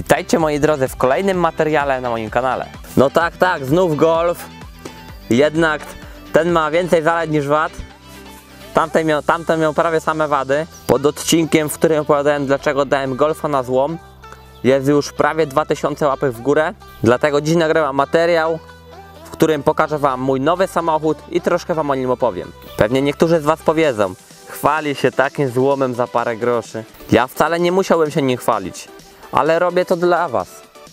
Witajcie moi drodzy w kolejnym materiale na moim kanale. No tak, tak, znów golf. Jednak ten ma więcej zalet niż wad. Tamten miał, tamten miał prawie same wady. Pod odcinkiem, w którym opowiadałem dlaczego dałem golfa na złom, jest już prawie 2000 łapek w górę. Dlatego dziś nagrywam materiał, w którym pokażę Wam mój nowy samochód i troszkę Wam o nim opowiem. Pewnie niektórzy z Was powiedzą, chwali się takim złomem za parę groszy. Ja wcale nie musiałbym się nim chwalić, ale robię to dla Was,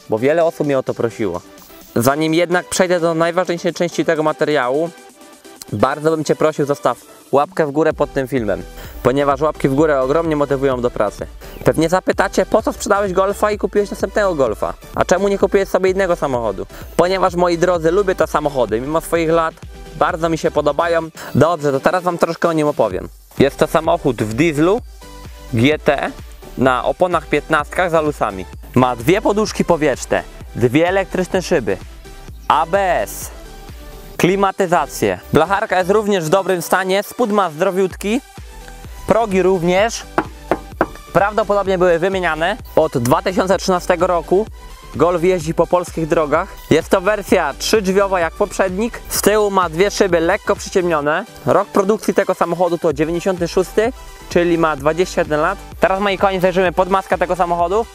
bo wiele osób mnie o to prosiło. Zanim jednak przejdę do najważniejszej części tego materiału, bardzo bym Cię prosił, zostaw łapkę w górę pod tym filmem, ponieważ łapki w górę ogromnie motywują do pracy. Pewnie zapytacie, po co sprzedałeś golfa i kupiłeś następnego golfa? A czemu nie kupiłeś sobie innego samochodu? Ponieważ, moi drodzy, lubię te samochody, mimo swoich lat bardzo mi się podobają. Dobrze, to teraz Wam troszkę o nim opowiem. Jest to samochód w dieslu GT na oponach 15 z alusami. Ma dwie poduszki powietrzne, dwie elektryczne szyby, ABS, klimatyzację. Blacharka jest również w dobrym stanie, spód ma zdrowiutki, progi również. Prawdopodobnie były wymieniane. Od 2013 roku Golf jeździ po polskich drogach. Jest to wersja trzydrzwiowa jak poprzednik. Z tyłu ma dwie szyby lekko przyciemnione. Rok produkcji tego samochodu to 96, czyli ma 21 lat. Teraz moi kochani zajrzymy pod maskę tego samochodu.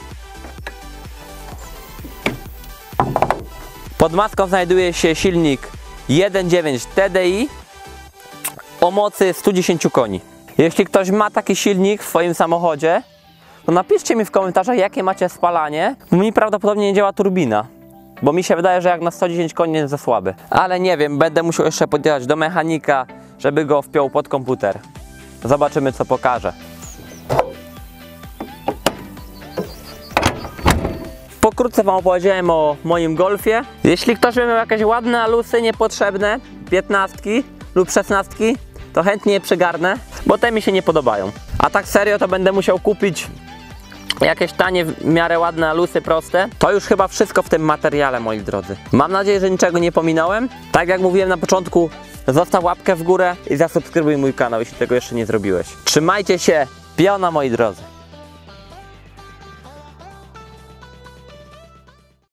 Pod maską znajduje się silnik 1.9 TDI o mocy 110 koni. Jeśli ktoś ma taki silnik w swoim samochodzie, to napiszcie mi w komentarzach, jakie macie spalanie. Mi prawdopodobnie nie działa turbina, bo mi się wydaje, że jak na 110 koni jest za słaby. Ale nie wiem, będę musiał jeszcze podjechać do mechanika, żeby go wpiął pod komputer. Zobaczymy, co pokaże. Pokrótce Wam opowiedziałem o moim golfie. Jeśli ktoś miał jakieś ładne alusy niepotrzebne, 15 lub 16, to chętnie je przygarnę, bo te mi się nie podobają. A tak serio to będę musiał kupić jakieś tanie, w miarę ładne alusy proste. To już chyba wszystko w tym materiale, moi drodzy. Mam nadzieję, że niczego nie pominąłem. Tak jak mówiłem na początku, zostaw łapkę w górę i zasubskrybuj mój kanał, jeśli tego jeszcze nie zrobiłeś. Trzymajcie się, piona moi drodzy.